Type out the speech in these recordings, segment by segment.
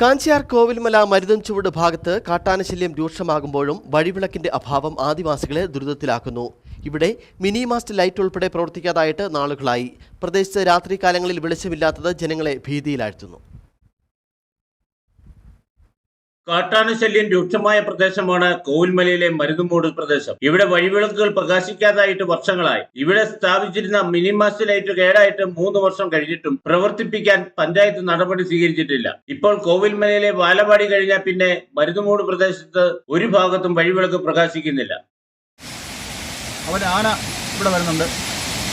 കാഞ്ചിയാർ കോവിൽമല മരുതം ചുവട് ഭാഗത്ത് കാട്ടാനശല്യം രൂക്ഷമാകുമ്പോഴും വഴിവിളക്കിന്റെ അഭാവം ആദിവാസികളെ ദുരിതത്തിലാക്കുന്നു. ഇവിടെ മിനി മാസ്റ്റ് ലൈറ്റ് ഉൾപ്പെടെ പ്രവർത്തിക്കാതായിട്ട് നാളുകളായി. പ്രദേശത്ത് രാത്രികാലങ്ങളിൽ വെളിച്ചമില്ലാത്തത് ജനങ്ങളെ ഭീതിയിലാഴ്ത്തുന്നു. കാട്ടാനശല്യം രൂക്ഷമായ പ്രദേശമാണ് കോവിൽമലയിലെ മരുതുമൂട് പ്രദേശം. ഇവിടെ വഴിവിളക്കുകൾ പ്രകാശിക്കാതായിട്ട് വർഷങ്ങളായി. ഇവിടെ സ്ഥാപിച്ചിരുന്ന മിനിമാസ്റ്റ് ലൈറ്റ് കേടായിട്ട് മൂന്ന് വർഷം കഴിഞ്ഞിട്ടും പ്രവർത്തിപ്പിക്കാൻ പഞ്ചായത്ത് നടപടി സ്വീകരിച്ചിട്ടില്ല. ഇപ്പോൾ കോവിൽമലയിലെ വാലപാടി കഴിഞ്ഞ പിന്നെ മരുതുമൂട് പ്രദേശത്ത് ഒരു ഭാഗത്തും വഴിവിളക്ക് പ്രകാശിക്കുന്നില്ല. അവൻ ഇവിടെ വരുന്നുണ്ട്.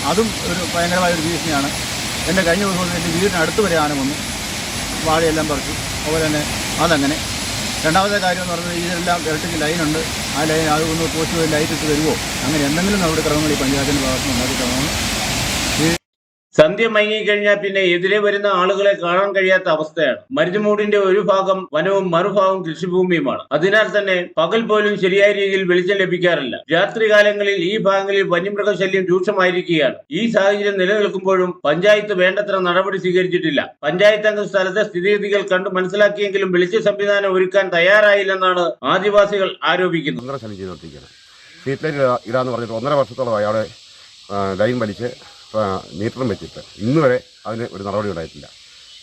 അതും ഒരു ഭയങ്കരമായ ഒരു ഭീഷണിയാണ്. എന്റെ കഴിഞ്ഞ ദിവസം എന്റെ വീടിനടുത്ത് വരെ ആന വന്നു. വാഴയെല്ലാം പറിച്ചു. അതുപോലെ തന്നെ അതങ്ങനെ. രണ്ടാമത്തെ കാര്യം എന്ന് പറഞ്ഞാൽ ഇതിനെല്ലാം ഇലക്ട്രിക് ലൈനുണ്ട്. ആ ലൈൻ അത് ഒന്ന് പോസ്റ്റ് ലൈറ്റ് ഇട്ട് തരുമോ അങ്ങനെ എന്തെങ്കിലും നമ്മുടെ ക്രമങ്ങൾ ഈ പഞ്ചായത്തിന്റെ ഭാഗത്ത് നിന്ന് ഉണ്ടാക്കി തരണമെന്ന് സന്ധ്യ മയങ്ങിക്കഴിഞ്ഞാൽ പിന്നെ എതിരെ വരുന്ന ആളുകളെ കാണാൻ കഴിയാത്ത അവസ്ഥയാണ്. മരുതുമൂടിന്റെ ഒരു ഭാഗം വനവും മറുഭാഗം കൃഷിഭൂമിയുമാണ്. അതിനാൽ തന്നെ പകൽ പോലും ശരിയായ രീതിയിൽ വെളിച്ചം ലഭിക്കാറില്ല. രാത്രികാലങ്ങളിൽ ഈ ഭാഗങ്ങളിൽ വന്യമൃഗശല്യം രൂക്ഷമായിരിക്കുകയാണ്. ഈ സാഹചര്യം നിലനിൽക്കുമ്പോഴും പഞ്ചായത്ത് വേണ്ടത്ര നടപടി സ്വീകരിച്ചിട്ടില്ല. പഞ്ചായത്ത് അംഗം സ്ഥലത്തെ സ്ഥിതിഗതികൾ കണ്ടു മനസ്സിലാക്കിയെങ്കിലും വെളിച്ച സംവിധാനം ഒരുക്കാൻ തയ്യാറായില്ലെന്നാണ് ആദിവാസികൾ ആരോപിക്കുന്നത്. ഇടാന്ന് പറഞ്ഞിട്ട് ഒന്നര വർഷത്തോളമായി അവിടെ ലൈൻ വലിച്ച് മീറ്ററും വെച്ചിട്ട്. ഇന്ന് വരെ അതിന് ഒരു നടപടി ഉണ്ടായിട്ടില്ല.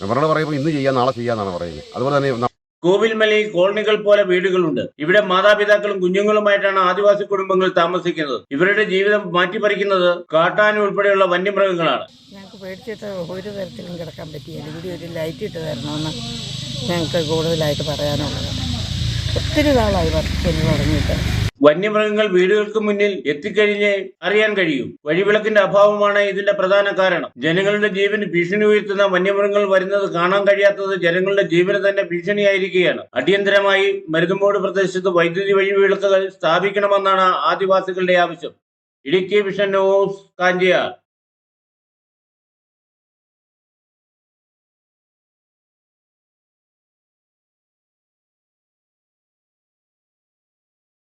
മെമ്പറോട് പറയുമ്പോൾ ഇന്ന് ചെയ്യാം നാളെ ചെയ്യാന്നാണ് പറയുന്നത്. അതുപോലെ തന്നെ കോവിൽമലയിൽ കോളനികൾ പോലെ വീടുകളുണ്ട്. ഇവിടെ മാതാപിതാക്കളും കുഞ്ഞുങ്ങളുമായിട്ടാണ് ആദിവാസി കുടുംബങ്ങൾ താമസിക്കുന്നത്. ഇവരുടെ ജീവിതം മാറ്റിപ്പറിക്കുന്നത് കാട്ടാന ഉൾപ്പെടെയുള്ള വന്യമൃഗങ്ങളാണ്. ഞങ്ങൾക്ക് പേടിച്ചിട്ട് ഒരു തരത്തിലും കിടക്കാൻ പറ്റിയില്ല. ഇവിടെ ഒരു ലൈറ്റ് ഇട്ട് തരണമെന്ന് ഞങ്ങൾക്ക് കൂടുതലായിട്ട് പറയാനുള്ളത്. ഒത്തിരി നാളായി വർക്കിന് തുടങ്ങിയിട്ട്. വന്യമൃഗങ്ങൾ വീടുകൾക്ക് മുന്നിൽ എത്തിക്കഴിഞ്ഞ് അറിയാൻ കഴിയും. വഴിവിളക്കിന്റെ അഭാവമാണ് ഇതിന്റെ പ്രധാന കാരണം. ജനങ്ങളുടെ ജീവൻ ഭീഷണി ഉയർത്തുന്ന വന്യമൃഗങ്ങൾ വരുന്നത് കാണാൻ കഴിയാത്തത് ജനങ്ങളുടെ ജീവന് തന്നെ ഭീഷണിയായിരിക്കുകയാണ്. അടിയന്തരമായി മരുതുമ്പോട് പ്രദേശത്ത് വൈദ്യുതി വഴിവിളക്കുകൾ സ്ഥാപിക്കണമെന്നാണ് ആദിവാസികളുടെ ആവശ്യം. Idukki vision news Kanchiyar.